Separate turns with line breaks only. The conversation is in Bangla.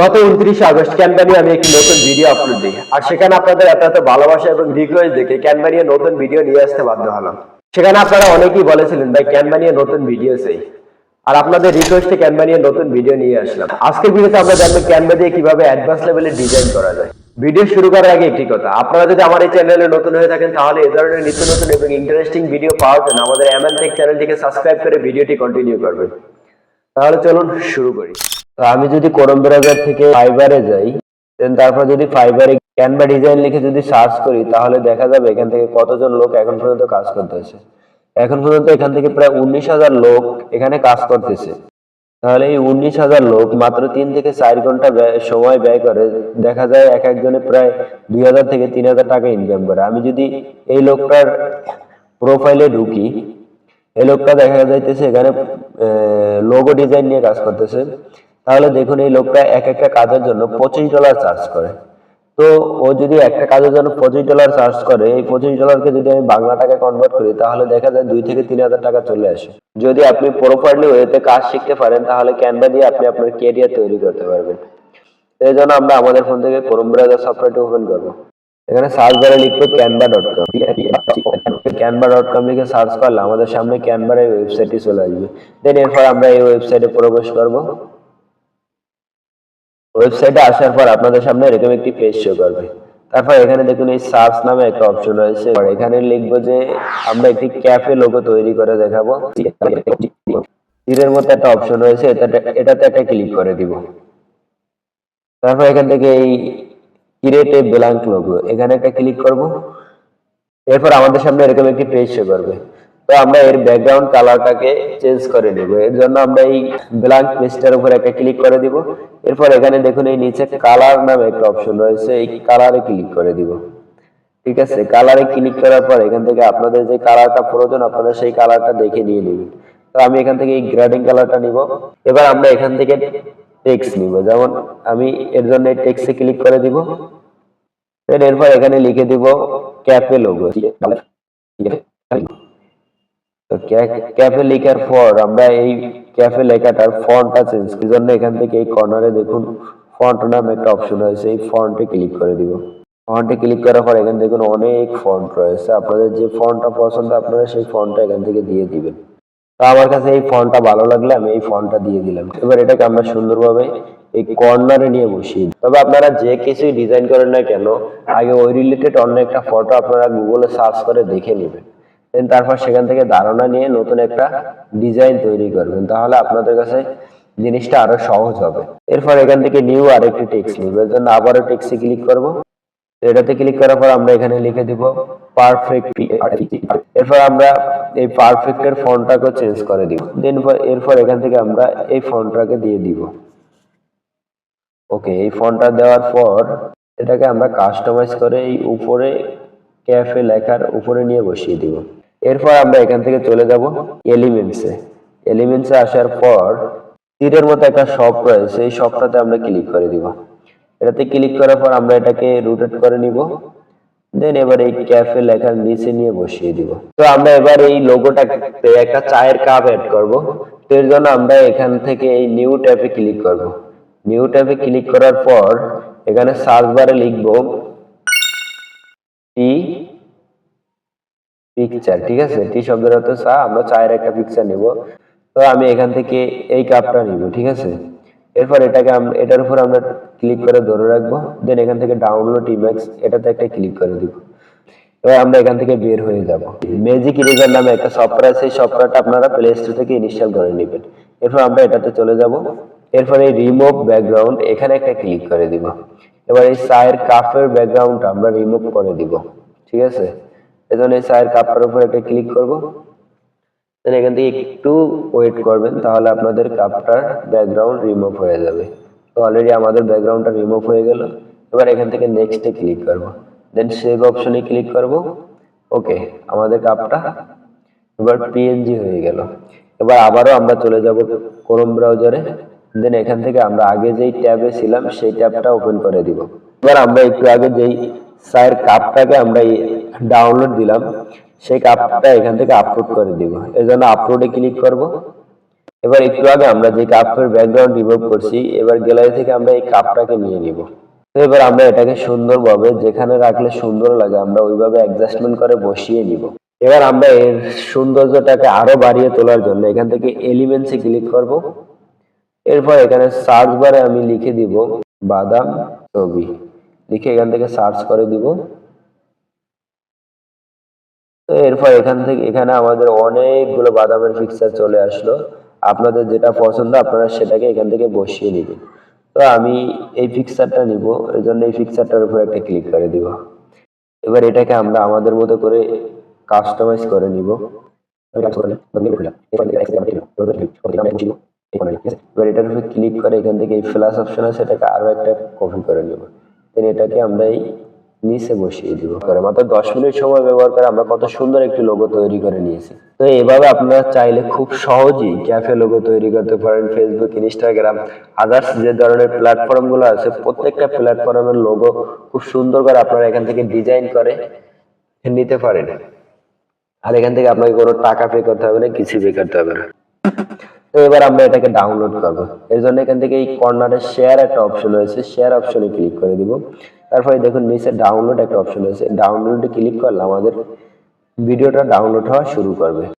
গত উনত্রিশে আগস্ট ক্যানভানিয়া আমি একটি নতুন ভিডিও আপলোড দিই। আর সেখানে আপনাদের এত এত ভালোবাসা এবং রিকোয়েস্ট দেখে ক্যানভানিয়া নতুন ভিডিও নিয়ে আসতে বাধ্য হলাম। সেখানে আপনারা অনেকেই বলেছিলেন, ভাই ক্যানভানিয়া নতুন ভিডিও চাই। আর আপনাদের রিকোয়েস্টে ক্যানভা নতুন ভিডিও নিয়ে আসলাম। আজকের ভিডিওতে আমরা জানব ক্যানভা দিয়ে কীভাবে অ্যাডভান্স লেভেলের ডিজাইন করা যায়। ভিডিও শুরু করার আগে একটি কথা, আপনারা যদি আমার এই চ্যানেলে নতুন হয়ে থাকেন, তাহলে এ ধরনের নিত্য নতুন এবং ইন্টারেস্টিং ভিডিও পাওয়ার জন্য আমাদের এমএন টেক চ্যানেলটিকে সাবস্ক্রাইব করে ভিডিওটি কন্টিনিউ করবেন। তাহলে চলুন শুরু করি। তো আমি যদি ক্রোম ব্রাউজার থেকে ফাইবারে যাই দেন তারপর যদি ফাইবারে ক্যানভা ডিজাইন লিখে যদি সার্চ করি, তাহলে দেখা যাবে এখান থেকে কতজন লোক এখন পর্যন্ত কাজ করতেছে। এখন পর্যন্ত এখান থেকে প্রায় উনিশ হাজার লোক এখানে কাজ করতেছে। তাহলে এই উনিশ হাজার লোক মাত্র তিন থেকে চার ঘণ্টা সময় ব্যয় করে, দেখা যায় এক একজনে প্রায় দুই হাজার থেকে তিন হাজার টাকা ইনকাম করে। আমি যদি এই লোকটার প্রোফাইলে ঢুকি, এই লোকটা দেখা যাইতেছে এখানে লোগো ডিজাইন নিয়ে কাজ করতেছে। তাহলে দেখুন এই লোকটা এক একটা কাজের জন্য পঁচিশ ডলার চার্জ করে। তো ও যদি একটা কাজের জন্য পঁচিশ ডলার চার্জ করে, এই পঁচিশ ডলারকে যদি আমি বাংলা টাকায় কনভার্ট করি, তাহলে দেখা যায় দুই থেকে তিন হাজার টাকা চলে আসে। যদি আপনি প্রপারলি ওয়েতে কাজ শিখতে পারেন, তাহলে ক্যানভা দিয়ে আপনি আপনার কেরিয়ার তৈরি করতে পারবেন। এই জন্য আমরা আমাদের ফোন থেকে ক্রোম ব্রাউজার সফটওয়্যারটি ওপেন করব। এখানে সার্চ বারে লিখব Canva dot com Canva dot com লিখে সার্চ করলে আমাদের সামনে ক্যানভার এই ওয়েবসাইটটি চলে আসবে। দেন এরপর আমরা এই ওয়েবসাইটে প্রবেশ করব। ওয়েবসাইটে আসার পর আপনাদের সামনে এরকম একটি পেজ শো করবে। তারপর এখানে দেখুন এই সার্চ নামে একটা অপশন রয়েছে। এখানে লিখব যে, আমরা একটি ক্যাফে লোগো তৈরি করে দেখাবো। তীরের মতো একটা অপশন রয়েছে এটাতে একটা ক্লিক করে দিব। তারপর এখান থেকে এই ক্রিয়েট এ ব্ল্যাঙ্ক লোগো এখানে একটা ক্লিক করব। এরপর আমাদের সামনে এরকম একটি পেজ শো করবে। তো আমরা এর ব্যাকগ্রাউন্ড কালারটাকে চেঞ্জ করে নিব। এর জন্য আমরা এই ব্ল্যাঙ্ক পেজটার উপর একটা ক্লিক করে দিব। এরপর এখানে দেখুন, এই নিচে কালার নামে একটা অপশন রয়েছে, এই কালারে ক্লিক করে দিব। ঠিক আছে? কালারে ক্লিক করার পর এখান থেকে আপনাদের যে কালারটা প্রয়োজন, আপনারা সেই কালারটা দেখে নিয়ে নেবেন। তো আমি এখান থেকে এই গ্রেডিং কালারটা নিব। এবার আমরা এখান থেকে টেক্সট নিব। যেমন আমি এর জন্য টেক্সটে ক্লিক করে দিব। এরপর এখানে লিখে দিব ক্যাপে লোগো তো ক্যাফে লেখার পর আমরা এই ক্যাফে লেখাটার ফন্টটা চেঞ্জ করার জন্য এখান থেকে এই কর্নারে দেখুন ফন্ট নামে একটা অপশন রয়েছে, এই ফন্টে ক্লিক করে দিব। ফন্টে ক্লিক করার পর এখানে দেখুন অনেক ফন্ট রয়েছে, আপনাদের যে ফন্টটা পছন্দ আপনারা সেই ফন্টটা এখান থেকে দিয়ে দিবেন। তো আমার কাছে এই ফন্টটা ভালো লাগলে আমি এই ফন্টটা দিয়ে দিলাম। এবার এটাকে আমরা সুন্দরভাবে এই কর্নারে নিয়ে বসিয়ে তবে আপনারা যে কিছুই ডিজাইন করেন না কেন, আগে ওই রিলেটেড অন্য একটা ফটো আপনারা গুগলে সার্চ করে দেখে নেবেন। তারপর সেখান থেকে ধারণা নিয়ে নতুন একটা ডিজাইন তৈরি করবেন। তাহলে আপনাদের কাছে জিনিসটা আরও সহজ হবে। এরপর এখান থেকে নিউ আরেকটি টেক্সট নিব। এর জন্য আবারও টেক্সটে ক্লিক করব। এটাতে ক্লিক করার পর আমরা এখানে লিখে দিব পারফেক্ট এরপর আমরা এই পারফেক্ট এর ফন্টটাকে চেঞ্জ করে দিব। দেন এরপর এখান থেকে আমরা এই ফন্টটাকে দিয়ে দিব। ওকে এই ফন্টটা দেওয়ার পর এটাকে আমরা কাস্টমাইজ করে এই উপরে ক্যাফে লেখার উপরে নিয়ে বসিয়ে দিব। এরপর আমরা এখান থেকে চলে যাব এলিমেন্টসে। এলিমেন্টসে আসার পর তীরের মতো একটা শপ রয়েছে, এই শপটাতে আমরা ক্লিক করে দিব। এটাতে ক্লিক করার পর আমরা এটাকে রোটেট করে নিব। দেন এবার এই ক্যাফে লেখার নিচে নিয়ে বসিয়ে দিব। তো আমরা এবার এই লোগোটাতে একটা চায়ের কাপ অ্যাড করব। তো এর জন্য আমরা এখান থেকে এই নিউ ট্যাবে ক্লিক করব। নিউ ট্যাবে ক্লিক করার পর এখানে সার্চ বারে লিখব টি পিকচার ঠিক আছে? টি শব্দের অর্থ চা আমরা চায়ের একটা পিকচার নিব। তো আমি এখান থেকে এই কাপটা নিব ঠিক আছে? এরপর এটাকে এটার উপর আমরা ক্লিক করে ধরে রাখব। দেন এখান থেকে ডাউনলোড ইমেক্স এটাতে একটা ক্লিক করে দিব। এবার আমরা এখান থেকে বের হয়ে যাব। ম্যাজিক ইরেজার নামে একটা সফটওয়্যার আছে, সেই সফটওয়্যারটা আপনারা প্লে স্টোর থেকে ইনস্টল করে নেবেন। এরপর আমরা এটাতে চলে যাব। এরপর এই রিমুভ ব্যাকগ্রাউন্ড এখানে একটা ক্লিক করে দিব। এবার এই চায়ের কাপের ব্যাকগ্রাউন্ডটা আমরা রিমুভ করে দিব ঠিক আছে? এজন্য এই চায়ের কাপের উপর একটা ক্লিক করব। দেন এখান থেকে একটু ওয়েট করবেন, তাহলে আপনাদের কাপটার ব্যাকগ্রাউন্ড রিমুভ হয়ে যাবে। তো অলরেডি আমাদের ব্যাকগ্রাউন্ডটা রিমুভ হয়ে গেল। এবার এখান থেকে নেক্সটে ক্লিক করব। দেন সেভ অপশনে ক্লিক করব। ওকে আমাদের কাপটা এবার পিএনজি হয়ে গেল। এবার আবারও আমরা চলে যাব ক্রোম ব্রাউজারে দেন এখান থেকে আমরা আগে যেই ট্যাবে ছিলাম, সেই ট্যাবটা ওপেন করে দিব। এবার আমরা একটু আগে যেই চায়ের কাপটাকে আমরা ডাউনলোড দিলাম, সেই কাপটা এখান থেকে আপলোড করে দিব। এই জন্য আপলোডে ক্লিক করব। এবার একটু আগে আমরা যে কাপের ব্যাকগ্রাউন্ড রিমুভ করছি, এবার গ্যালারি থেকে আমরা এই কাপটাকে নিয়ে নিব। এবার আমরা এটাকে সুন্দরভাবে যেখানে রাখলে সুন্দর লাগে, আমরা ওইভাবে অ্যাডজাস্টমেন্ট করে বসিয়ে নিব। এবার আমরা এর সৌন্দর্যটাকে আরও বাড়িয়ে তোলার জন্য এখান থেকে এলিমেন্টসে ক্লিক করব। এরপর এখানে সার্চ বারে আমি লিখে দিব, বাদাম ছবি। লিখে এখান থেকে সার্চ করে দিব। এরপর এখান থেকে, এখানে আমাদের অনেকগুলো বাদামের পিকচার চলে আসলো। আপনাদের যেটা পছন্দ, আপনারা সেটাকে এখান থেকে বসিয়ে নেবেন। তো আমি এই পিকচারটা নিব এর জন্য এই পিকচারটার উপর একটা ক্লিক করে দিব। এবার এটাকে আমরা আমাদের মতো করে কাস্টমাইজ করে নিব। এবার এটার উপরে ক্লিক করে এখান থেকে এই ফ্ল্যাশ অপশন আছে এটাকে আরও একটা কপি করে নেব। এটাকে আমরা এই নিচে বসিয়ে দিব করে। মাত্র দশ মিনিট সময় ব্যবহার করে আমরা কত সুন্দর একটি লোগো তৈরি করে নিয়েছি। তো এভাবে আপনারা চাইলে খুব সহজেই ক্যাফে লোগো তৈরি করতে পারেন ফেসবুক ইনস্টাগ্রাম আদার্স যে ধরনের প্ল্যাটফর্মগুলো আছে, প্রত্যেকটা প্ল্যাটফর্মের লোগো খুব সুন্দর করে আপনারা এখান থেকে ডিজাইন করে নিতে পারেন। আর এখান থেকে আপনাকে কোনো টাকা পে করতে হবে না, কিছু পে করতে হবে না। তো এবার আমরা এটাকে ডাউনলোড করব। এর জন্য এখান থেকে এই কর্নারে শেয়ার একটা অপশন রয়েছে শেয়ার অপশনে ক্লিক করে দিব। তারপরে দেখুন নিচে ডাউনলোড একটা অপশন রয়েছে। ডাউনলোডে ক্লিক করলে আমাদের ভিডিওটা ডাউনলোড হওয়া শুরু করবে।